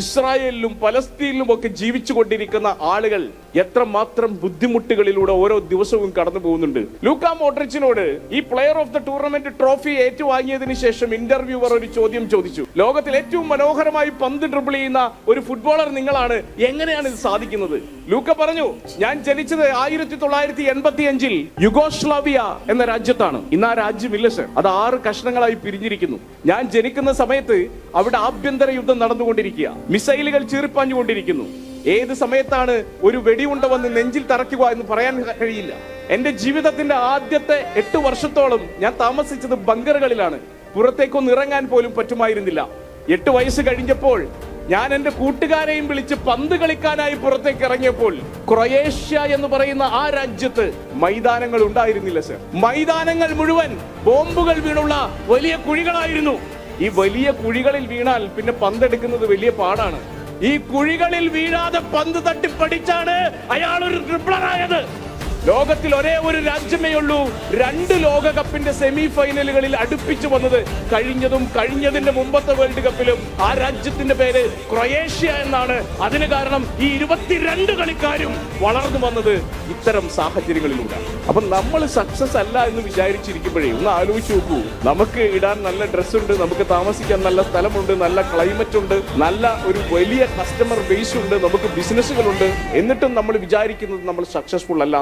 ഇസ്രായേലിലും പലസ്തീനിലും ഒക്കെ ജീവിച്ചു കൊണ്ടിരിക്കുന്ന ആളുകൾ എത്രമാത്രം ബുദ്ധിമുട്ടുകളിലൂടെ ഓരോ ദിവസവും കടന്നു പോകുന്നുണ്ട്. ലൂക്ക മോഡ്രിച്ചിനോട് ഈ player of the tournament trophy ഏറ്റുവാങ്ങിയതിനു ശേഷം ഇന്റർവ്യൂവർ ഒരു ചോദ്യം ചോദിച്ചു. ലോകത്തിൽ ഏറ്റവും മനോഹരമായി പന്ത് ഡ്രിബിൾ ചെയ്യുന്ന ഒരു ഫുട്ബോളർ നിങ്ങളാണ്. എങ്ങനെയാണ് ഇത് സാധിക്കുന്നത്? ലൂക്ക പറഞ്ഞു ഞാൻ ജനിച്ചത് ആയിരത്തി തൊള്ളായിരത്തി എൺപത്തി അഞ്ചിൽ യുഗോസ്ലാവിയ എന്ന രാജ്യത്താണ്. ഇന്ന് ആ രാജ്യമില്ല സർ അത് ആറ് കഷ്ണങ്ങളായി പിരിഞ്ഞിരിക്കുന്നു. ഞാൻ ജനിക്കുന്ന സമയത്ത് അവിടെ ആഭ്യന്തര യുദ്ധം നടന്നുകൊണ്ടിരിക്കുക മിസൈലുകൾ ചീറിപ്പാഞ്ഞുകൊണ്ടിരിക്കുന്നു. ഏത് സമയത്താണ് ഒരു വെടിയുണ്ട വന്ന് നെഞ്ചിൽ തറയ്ക്കുക എന്ന് പറയാൻ കഴിയില്ല. എന്റെ ജീവിതത്തിന്റെ ആദ്യത്തെ എട്ട് വർഷത്തോളം ഞാൻ താമസിച്ചത് ബങ്കറുകളിലാണ്. പുറത്തേക്കൊന്ന് ഇറങ്ങാൻ പോലും പറ്റുമായിരുന്നില്ല. എട്ട് വയസ്സ് കഴിഞ്ഞപ്പോൾ ഞാൻ എന്റെ കൂട്ടുകാരെയും വിളിച്ച് പന്ത് കളിക്കാനായി പുറത്തേക്ക് ഇറങ്ങിയപ്പോൾ ക്രൊയേഷ്യ എന്ന് പറയുന്ന ആ രാജ്യത്ത് മൈതാനങ്ങൾ ഉണ്ടായിരുന്നില്ല സർ. മൈതാനങ്ങൾ മുഴുവൻ ബോംബുകൾ വീണുള്ള വലിയ കുഴികളായിരുന്നു. ഈ വലിയ കുഴികളിൽ വീണാൽ പിന്നെ പന്തെടുക്കുന്നത് വലിയ പാടാണ്. ഈ കുഴികളിൽ വീഴാതെ പന്ത് തട്ടിപ്പടിച്ചാണ് അയാൾ ഒരു ട്രിപ്പിളറായത് ലോകത്തിൽ ഒരേ ഒരു രാജ്യമേ ഉള്ളൂ. രണ്ട് ലോകകപ്പിന്റെ സെമി ഫൈനലുകളിൽ അടുപ്പിച്ചു വന്നത് കഴിഞ്ഞതും കഴിഞ്ഞതിന്റെ മുമ്പത്തെ വേൾഡ് കപ്പിലും ആ രാജ്യത്തിന്റെ പേര് ക്രൊയേഷ്യ എന്നാണ്. അതിന് കാരണം ഈ ഇരുപത്തിരണ്ട് കളിക്കാരും വളർന്നു വന്നത് ഇത്തരം സാഹചര്യങ്ങളിലൂടെ. അപ്പൊ നമ്മൾ സക്സസ് അല്ല എന്ന് വിചാരിച്ചിരിക്കുമ്പോഴേ ഒന്ന് ആലോചിച്ച് നോക്കൂ. നമുക്ക് ഇടാൻ നല്ല ഡ്രസ് ഉണ്ട് നമുക്ക് താമസിക്കാൻ നല്ല സ്ഥലമുണ്ട് നല്ല ക്ലൈമറ്റ് ഉണ്ട് നല്ല ഒരു വലിയ കസ്റ്റമർ ബേസ് ഉണ്ട് നമുക്ക് ബിസിനസ്സുകളുണ്ട് എന്നിട്ടും നമ്മൾ വിചാരിക്കുന്നത് നമ്മൾ സക്സസ്ഫുൾ അല്ല